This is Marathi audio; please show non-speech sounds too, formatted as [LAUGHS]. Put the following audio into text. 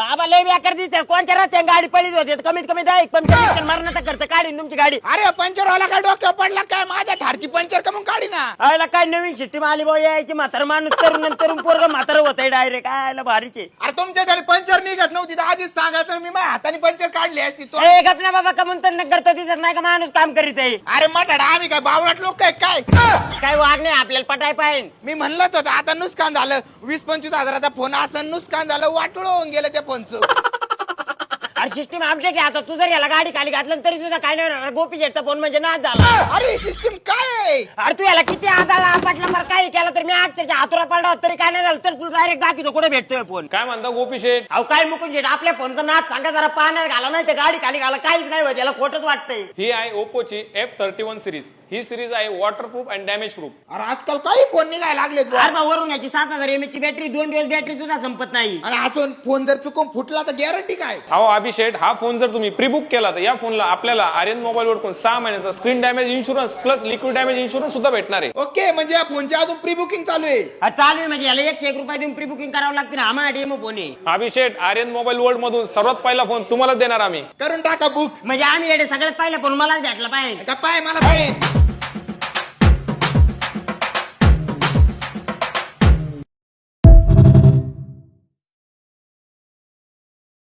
बाबा लय बेकार दिसते. कोणत्या रस्त्या गाडी पडली होती? कमीत कमी दहा एक पंचर मरणाचा खर्च काढीन तुमची गाडी. अरे पंचर वाला काय डोक्यावर पडला काय? माझ्या थारची पंचर का मग काढी ना आयला काय नवीन सिस्टीम आली भाऊ यायची? म्हातारा माणूस तरुण तरुण पोरग म्हातारा होत आहे डायरेक्ट आयला भारीचे. अरे तुमच्या तरी पंचर निघत नव्हती तर आधीच सांगायचं मी माझ्या हाताने पंचर काढली असती तो. ए गप ना बाबा कमून तर करतो दिसत नाही का माणूस काम करीत आहे? अरे मटाडा आम्ही काय बावळाट लोक काय? काय काय वाघ नाही आपल्याला पटाय पाहिजे. मी म्हणलंच होतं आता नुकसान झालं. वीस पंचवीस हजाराचा फोन असं नुकसान झालं वाटोळ होऊन गेलं त्या फोनचं [LAUGHS] अरे सिस्टीम आमच्या की आता. तू जर याला गाडी खाली घातलं तरी तुझा काय नाही होणार. गोपी जेटचा फोन म्हणजे नाच झाला. अरे सिस्टीम आहे? अरे तू याला किती आधार आपटला मग काही केला तर मी आज त्याच्या हातुरा पडला होता तरी काय नाही झालं तर तुला डायरेक्ट दाखवतो कुठे भेटतोय फोन काय म्हणता गोपी शेठ अहो काय मुकून शेट आपल्या फोनचा नाच सांगा जरा पाण्यात घाला नाही तर गाडी खाली घाला काहीच नाही होत याला खोटच वाटतंय. ही आहे ओप्पोची एफ थर्टी वन सिरीज ही सिरीज आहे वॉटरप्रूफ अँड डॅमेज प्रूफ अरे आजकाल काही फोन निघायला. अरे मग वरून याची सात हजार एमएच ची बॅटरी दोन दिवस बॅटरी सुद्धा संपत नाही. आणि अजून फोन जर चुकून फुटला तर गॅरंटी काय? अहो अभिषेक हा फोन जर तुम्ही प्री बुक केला तर या फोनला आपल्याला आर्यन मोबाईल वरकडून सहा महिन्याचा screen damage insurance plus liquid damage insurance सुद्धा भेटणार आहे. ओके म्हणजे या फोनची अजून प्री बुकिंग चालू आहे. चालू आहे म्हणजे याला एकशे एक रुपये देऊन प्री बुकिंग करावं लागते ना. आम्हाला डेमो फोन आहे. अभिषेक आर्यन मोबाईल वर्ल्ड मधून सर्वात पहिला फोन तुम्हालाच देणार आम्ही. करून टाका बुक म्हणजे आम्ही येडे सगळ्यात पहिला फोन मलाच भेटला पाहिजे. का पाय मला पाय.